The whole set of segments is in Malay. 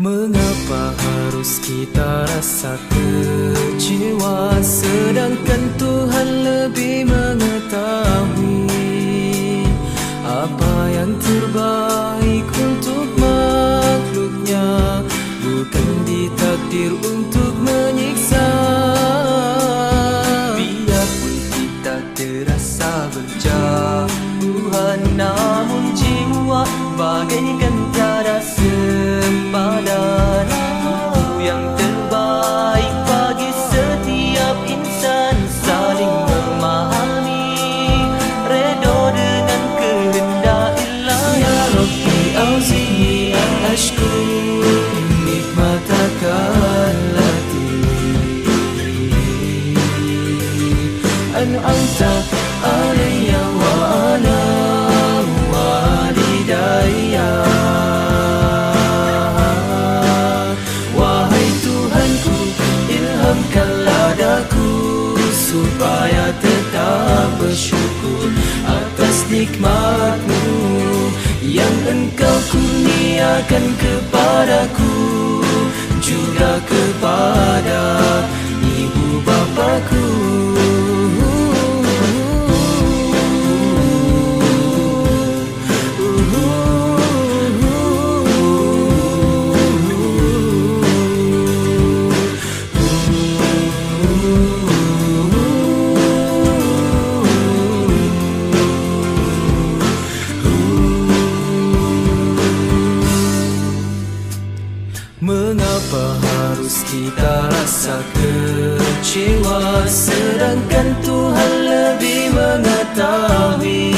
Mengapa harus kita rasa kecewa? Sedangkan Tuhan lebih mengetahui Apa yang terbaik untuk makhluknya. Bukan ditakdir untuk menyiksa. Biarpun kita terasa berjauhan Namun jiwa bagaikan Supaya tetap bersyukur atas nikmatmu Yang engkau kurniakan kepadaku Juga kepada Mengapa harus kita rasa kecewa? Sedangkan Tuhan lebih mengetahui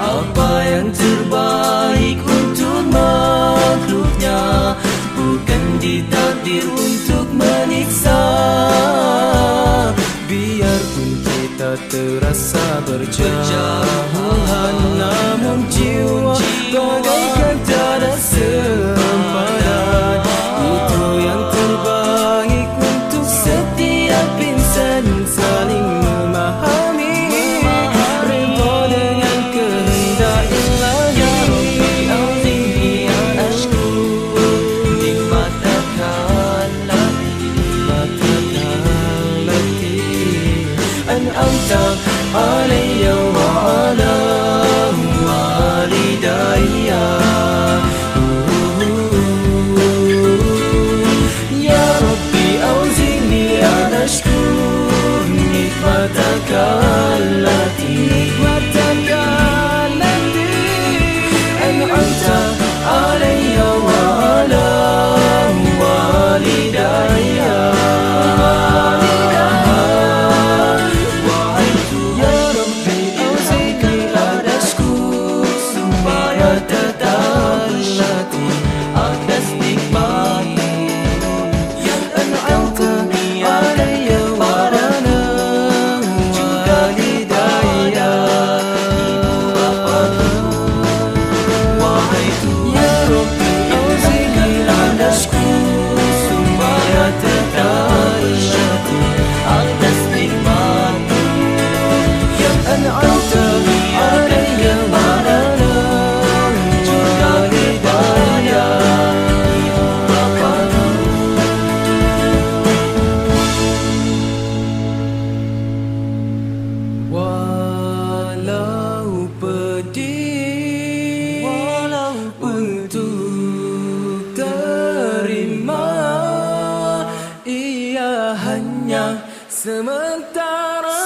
Apa yang terbaik untuk makhluknya. Bukan ditakdir untuk menyiksa. Biarpun kita terasa berjauhan Namun jiwa 的歌。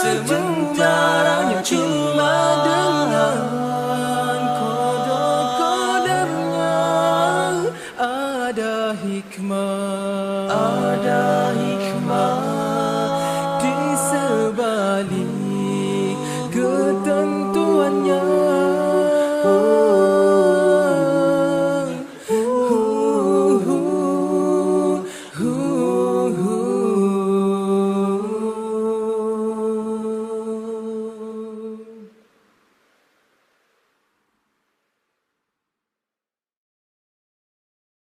Sebentar cuma dengan kodok-kodoknya Ada hikmah. Ada hikmah